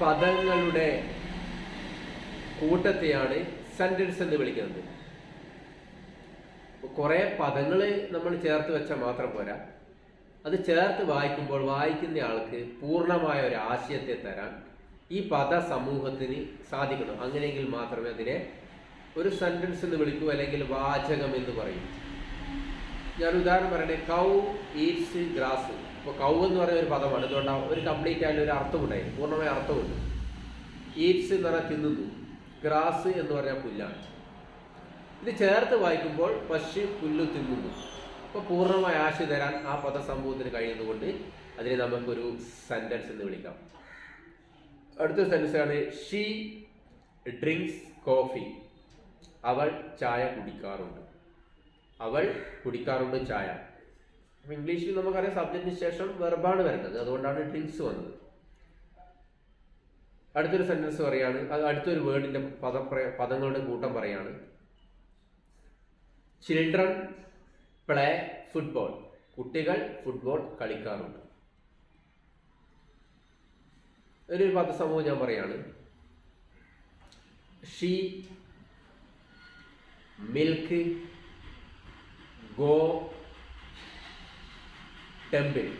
പദങ്ങളുടെ കൂട്ടത്തെയാണ് സെന്റൻസ് എന്ന് വിളിക്കുന്നത്. കുറേ പദങ്ങൾ നമ്മൾ ചേർത്ത് വെച്ചാൽ മാത്രം പോരാ. അത് ചേർത്ത് വായിക്കുമ്പോൾ വായിക്കുന്ന ആൾക്ക് പൂർണമായ ഒരു ആശയത്തെ തരാൻ ഈ പദ സമൂഹത്തിന് സാധിക്കണം. അങ്ങനെയെങ്കിൽ മാത്രമേ അതിനെ ഒരു സെന്റൻസ് എന്ന് വിളിക്കൂ അല്ലെങ്കിൽ വാചകം എന്ന് പറയും. ഞാൻ ഉദാഹരണം പറയണേ കൗ ഈറ്റ്സ് ഗ്രാസ് ഇപ്പോൾ കൗ എന്ന് പറയുന്ന ഒരു പദമാണ്. അതുകൊണ്ടാണ് ഒരു കംപ്ലീറ്റ് ആയിട്ട് ഒരു അർത്ഥമുണ്ടായി പൂർണമായ അർത്ഥമുണ്ട്. ഈറ്റ്സ് എന്ന് പറഞ്ഞാൽ തിന്നുന്നു. ഗ്രാസ് എന്ന് പറഞ്ഞാൽ പുല്ലാണ്. ഇത് ചേർത്ത് വായിക്കുമ്പോൾ പശു പുല്ലു തിന്നുന്നു. അപ്പോൾ പൂർണമായ ആശയം തരാൻ ആ പദസമൂഹത്തിന് കഴിയുന്നതുകൊണ്ട് അതിനെ നമുക്കൊരു സെന്റൻസ് എന്ന് വിളിക്കാം. അടുത്ത സെന്റൻസ് ആണ് ഷീ ഡ്രിങ്ക്സ് കോഫി അവൾ ചായ കുടിക്കാറുണ്ട്. അവൾ കുടിക്കാറുണ്ട് ചായ. അപ്പൊ ഇംഗ്ലീഷിൽ നമുക്കറിയാം സബ്ജക്റ്റിന് ശേഷം വെർബാണ് വരുന്നത്. അതുകൊണ്ടാണ് ഡ്രിങ്ക്സ് വന്നത്. അടുത്തൊരു സെന്റൻസ് പറയാണ്. അത് അടുത്തൊരു വേർഡിന്റെ പദ പദങ്ങളുടെ കൂട്ടം പറയാണ്. ചിൽഡ്രൻ പ്ലേ ഫുട്ബോൾ കുട്ടികൾ ഫുട്ബോൾ കളിക്കാറുണ്ട്. ഒരു പദസമൂഹം ഞാൻ പറയാണ്. She milk go temple.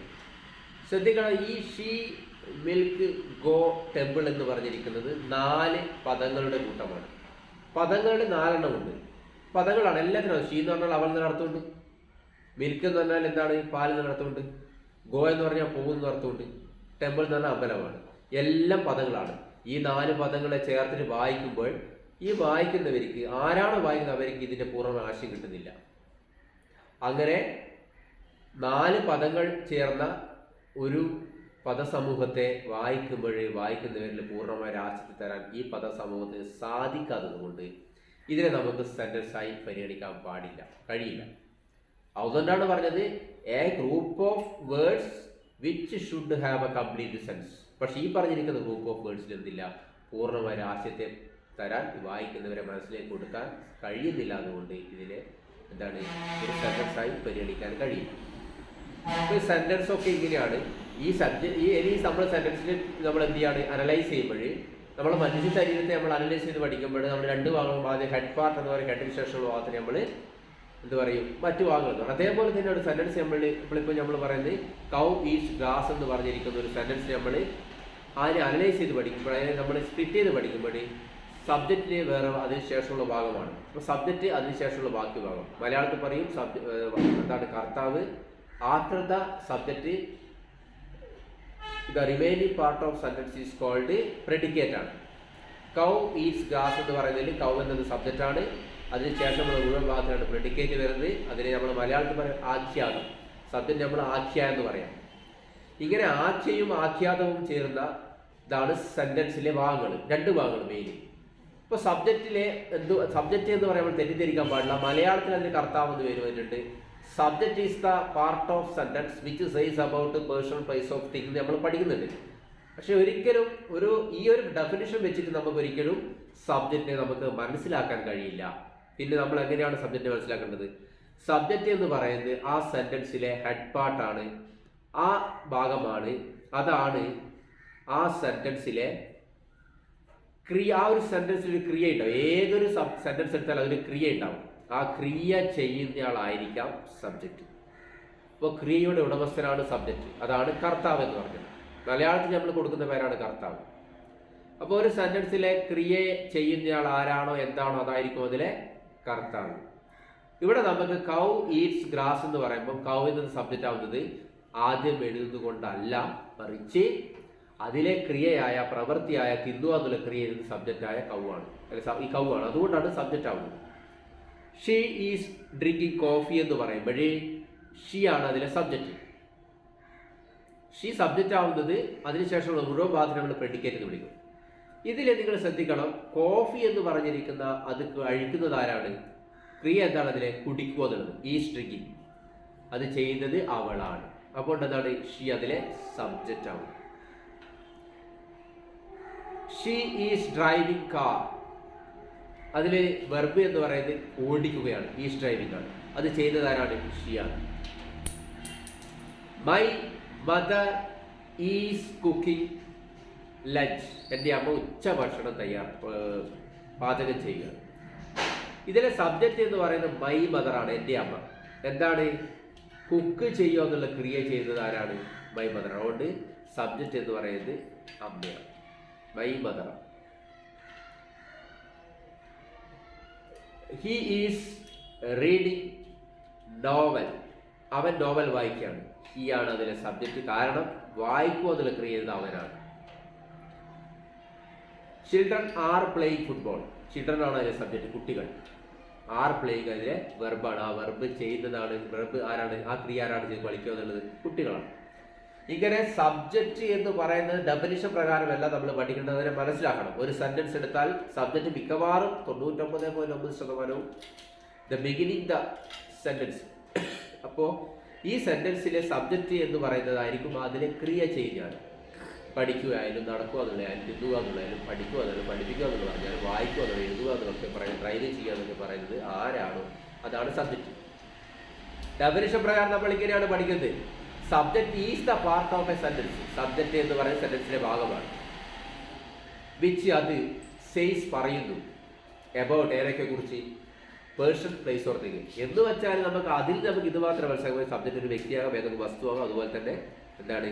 ശ്രദ്ധിക്കണം ഈ ഷീ മിൽക്ക് ഗോ ടെമ്പിൾ എന്ന് പറഞ്ഞിരിക്കുന്നത് നാല് പദങ്ങളുടെ കൂട്ടമാണ്. പദങ്ങളുടെ നാലെണ്ണമുണ്ട് പദങ്ങളാണ് എല്ലാത്തിനും ഷീ എന്ന് പറഞ്ഞാൽ അവൾ അർത്ഥമുണ്ട്. മിൽക്ക് എന്ന് പറഞ്ഞാൽ എന്താണ്? പാൽ എന്ന് അർത്ഥമുണ്ട്. ഗോ എന്ന് പറഞ്ഞാൽ പോകുന്ന അർത്ഥമുണ്ട്. ടെമ്പിൾ എന്ന് പറഞ്ഞാൽ അമ്പലമാണ്. എല്ലാം പദങ്ങളാണ്. ഈ നാല് പദങ്ങളെ ചേർത്തിട്ട് വായിക്കുമ്പോൾ ഈ വായിക്കുന്നവർക്ക് ആരാണ് വായിക്കുന്നത്? അവർക്ക് ഇതിന്റെ പൂർണ ആശയം കിട്ടുന്നില്ല. അങ്ങനെ നാല് പദങ്ങൾ ചേർന്ന ഒരു പദസമൂഹത്തെ വായിക്കുമ്പോൾ വായിക്കുന്നവരിൽ പൂർണമായ ആശയത്തെ തരാൻ ഈ പദസമൂഹത്തിന് സാധിക്കാത്തത് കൊണ്ട് ഇതിനെ നമുക്ക് സെന്റൻസായി പരിഗണിക്കാൻ പാടില്ല കഴിയില്ല. അതുകൊണ്ടാണ് പറഞ്ഞത് a group of words which should have a complete sense പക്ഷേ ഈ പറഞ്ഞിരിക്കുന്ന ഗ്രൂപ്പ് ഓഫ് വേർഡ്സിൽ എന്തില്ല? പൂർണമായ ആശയത്തെ തരാൻ വായിക്കുന്നവരെ മനസ്സിലേക്ക് കൊടുക്കാൻ കഴിയുന്നില്ല. അതുകൊണ്ട് ഇതിനെ എന്താണ് ഒരു സെന്റൻസ് ആയി പരിഗണിക്കാൻ കഴിയും. അപ്പോൾ സെന്റൻസ് ഒക്കെ ഇങ്ങനെയാണ്. ഈ സബ്ജക്ട് ഈ ഇനി നമ്മൾ സെന്റൻസിൽ നമ്മൾ എന്ത് ചെയ്യാണ്? അനലൈസ് ചെയ്യുമ്പോൾ നമ്മൾ മനുഷ്യ ശരീരത്തെ നമ്മൾ അനലൈസ് ചെയ്ത് പഠിക്കുമ്പോൾ നമ്മൾ രണ്ട് ഭാഗങ്ങളും ആദ്യം ഹെഡ് പാർട്ട് എന്ന് പറയുന്ന ഹെഡിന് ശേഷമുള്ള ഭാഗത്തിന് നമ്മൾ എന്ത് പറയും? മറ്റു ഭാഗങ്ങൾ അതേപോലെ തന്നെ ഒരു സെന്റൻസ് നമ്മൾ ഇപ്പോഴിപ്പോൾ നമ്മൾ പറയുന്നത് കൗ ഈസ് ഗ്ലാസ് എന്ന് പറഞ്ഞിരിക്കുന്ന ഒരു സെന്റൻസ് നമ്മൾ അതിനെ അനലൈസ് ചെയ്ത് പഠിക്കുമ്പോൾ അതിനെ നമ്മൾ സ്പ്ലിറ്റ് ചെയ്ത് പഠിക്കുമ്പോൾ സബ്ജക്റ്റിന് വേറെ അതിന് ശേഷമുള്ള ഭാഗമാണ്. അപ്പോൾ സബ്ജക്റ്റ് അതിന് ശേഷമുള്ള ബാക്കി ഭാഗം. മലയാളത്തിൽ പറയും സബ്ജ എന്താണ് കർത്താവ് after the subject the remaining part of sentence is called predicate ആണ്. കൗ ഈസ് ഗ്രാസ് എന്ന് പറയുന്നതിൽ കൗ എന്നത് സബ്ജക്റ്റ് ആണ്. അതിനുശേഷമുള്ള മുഴുവൻ ഭാഗത്തിനാണ് പ്രെഡിക്കേറ്റ് വരുന്നത്. അതിനെ നമ്മൾ മലയാളത്തിൽ പറയും ആഖ്യാതം. സബ്ജക്റ്റ് നമ്മൾ ആഖ്യ എന്ന് പറയാം. ഇങ്ങനെ ആഖ്യയും ആഖ്യാതവും ചേർന്ന ഇതാണ് സെന്റൻസിലെ ഭാഗങ്ങൾ രണ്ട് ഭാഗങ്ങൾ മെയിൻ ഇപ്പോൾ സബ്ജക്റ്റിലെ എന്ത് സബ്ജക്റ്റ് എന്ന് പറയുമ്പോൾ തെറ്റിദ്ധരിക്കാൻ പാടില്ല. മലയാളത്തിൽ അതിന് കർത്താവ് എന്ന് പേര് വന്നിട്ടുണ്ട്. Subject is the part of sentence which says about personal place of thing നമ്മൾ പഠിക്കുന്നുണ്ട്. പക്ഷെ ഒരിക്കലും ഒരു ഈ ഒരു ഡെഫിനിഷൻ വെച്ചിട്ട് നമുക്ക് ഒരിക്കലും സബ്ജക്റ്റിനെ നമുക്ക് മനസ്സിലാക്കാൻ കഴിയില്ല. പിന്നെ നമ്മൾ എങ്ങനെയാണ് സബ്ജക്റ്റ് മനസ്സിലാക്കേണ്ടത്? സബ്ജക്റ്റ് എന്ന് പറയുന്നത് ആ സെന്റൻസിലെ ഹെഡ് പാർട്ടാണ് ആ ഭാഗമാണ് അതാണ് ആ സെന്റൻസിലെ ക്രിയ ആ ഒരു സെന്റൻസിൽ ഒരു ക്രിയ ഉണ്ടാവും. ഏതൊരു സബ് സെന്റൻസ് എടുത്താൽ അതിന് ക്രിയ ഉണ്ടാവും. ആ ക്രിയ ചെയ്യുന്നയാളായിരിക്കാം സബ്ജക്റ്റ് അപ്പോൾ ക്രിയയുടെ ഉടമസ്ഥനാണ് സബ്ജക്റ്റ് അതാണ് കർത്താവ് എന്ന് പറഞ്ഞത്. മലയാളത്തിൽ നമ്മൾ കൊടുക്കുന്ന പേരാണ് കർത്താവ്. അപ്പോൾ ഒരു സെന്റൻസിലെ ക്രിയ ചെയ്യുന്നയാൾ ആരാണോ എന്താണോ അതായിരിക്കും അതിലെ കർത്താവ്. ഇവിടെ നമുക്ക് കൗ ഈറ്റ്സ് ഗ്രാസ് എന്ന് പറയുമ്പോൾ കൗ എന്നത് സബ്ജക്റ്റ് ആവുന്നത് ആദ്യം എഴുതുന്നത് കൊണ്ടല്ല മറിച്ച് അതിലെ ക്രിയയായ പ്രവൃത്തിയായ തിന്തുവാതുല ക്രിയ എന്ന സബ്ജക്റ്റായ കൗവാണ് അല്ലെ ഈ കൗവാണ് അതുകൊണ്ടാണ് സബ്ജക്റ്റ് ആവുന്നത്. ഷീ ഈസ് ഡ്രിങ്കിങ് കോഫി എന്ന് പറയുമ്പോഴേ ഷീ ആണ് അതിലെ സബ്ജക്റ്റ് ഷീ സബ്ജക്റ്റ് ആവുന്നത് അതിനുശേഷമുള്ള മുഴുവൻ ഭാഗത്തിന് പ്രെഡിക്കേറ്റ് എന്ന് വിളിക്കും. ഇതിൽ നിങ്ങൾ ശ്രദ്ധിക്കണം കോഫി എന്ന് പറഞ്ഞിരിക്കുന്ന അത് അഴിക്കുന്നത് ആരാണ്? ക്രിയ എന്താണ് അതിലെ? കുടിക്കുക എന്നുള്ളത്. Is drinking. അത് ചെയ്യുന്നത് അവളാണ്. അപ്പോൾ എന്താണ് ഷീ അതിലെ സബ്ജക്റ്റ് ആവും ഷീ ഈസ് ഡ്രൈവിംഗ് കാർ അതിൽ വെർബ് എന്ന് പറയുന്നത് ഓടിക്കുകയാണ്. ഈസ് ഡ്രൈവിംഗ് ആണ്. അത് ചെയ്തത് ആരാണ്? ഷിയാണ് my mother is cooking lunch എന്റെ അമ്മ ഉച്ച ഭക്ഷണം തയ്യാർ പാചകം ചെയ്യുക. ഇതിലെ സബ്ജക്റ്റ് എന്ന് പറയുന്നത് മൈ മദറാണ് എന്റെ അമ്മ. എന്താണ്? കുക്ക് ചെയ്യുക എന്നുള്ള ക്രിയ ചെയ്യുന്നത് ആരാണ്? മൈ മദർ അതുകൊണ്ട് സബ്ജക്റ്റ് എന്ന് പറയുന്നത് അമ്മയാണ്. My mother he is reading novel അവൻ നോവൽ വായിക്കുകയാണ്. ഹി ആണ് അതിലെ സബ്ജക്റ്റ് കാരണം വായിക്കുക എന്നുള്ള ക്രിയ ചെയ്യുന്നത് അവനാണ്. Children are playing football children ആണ് അതിലെ സബ്ജക്റ്റ് കുട്ടികൾ. ആർ പ്ലേയിങ് അതിലെ വെർബാണ് ആ വെർബ് ചെയ്യുന്നതാണ് വെർബ് ആരാണ് ആ ക്രിയ ആരാണ് ചെയ്ത് കളിക്കുക എന്നുള്ളത് കുട്ടികളാണ്. ഇങ്ങനെ സബ്ജക്റ്റ് എന്ന് പറയുന്നത് ഡെഫിനിഷൻ പ്രകാരമല്ല നമ്മൾ പഠിക്കേണ്ടതിനെ മനസ്സിലാക്കണം. ഒരു സെന്റൻസ് എടുത്താൽ സബ്ജക്റ്റ് മിക്കവാറും തൊണ്ണൂറ്റൊമ്പത് പോയിന്റ് ഒമ്പത് ശതമാനവും ദ ബിഗിനിങ് ദ സെന്റൻസ് അപ്പോൾ ഈ സെന്റൻസിലെ സബ്ജക്റ്റ് എന്ന് പറയുന്നതായിരിക്കും അതിനെ ക്രിയ ചെയ്യുകയാണ്. പഠിക്കുകയായാലും നടക്കുക എന്നുള്ളതായാലും തിന്നുക എന്നുള്ളതായാലും പഠിക്കുക എന്നുള്ളത് പഠിപ്പിക്കുക എന്ന് പറഞ്ഞാൽ വായിക്കുക എന്നുള്ളത് എഴുതുക എന്നൊക്കെ പറയുന്നത് ഡ്രൈവ് ചെയ്യുക എന്നൊക്കെ പറയുന്നത് ആരാണോ? അതാണ് സബ്ജക്റ്റ് ഡെഫിനിഷൻ പ്രകാരം നമ്മൾ ഇങ്ങനെയാണ് പഠിക്കുന്നത്. Subject is the part of a sentence subject എന്ന് പറയുന്ന സെന്റൻസിന്റെ ഭാഗമാണ്. വിച്ച് അത് സെയ്സ് പറയുന്നു. എബൌട്ട് ഏതൊക്കെ കുറിച്ച് പേഴ്സൺ പ്ലേസ് ഓർ തിങ് എന്ന് വെച്ചാൽ നമുക്ക് അതിൽ നമുക്ക് ഇത് മാത്രം മനസ്സിലാക്കുമ്പോൾ സബ്ജക്റ്റ് ഒരു വ്യക്തിയാകാം ഏതൊക്കെ വസ്തുവാകാം അതുപോലെ തന്നെ എന്താണ്?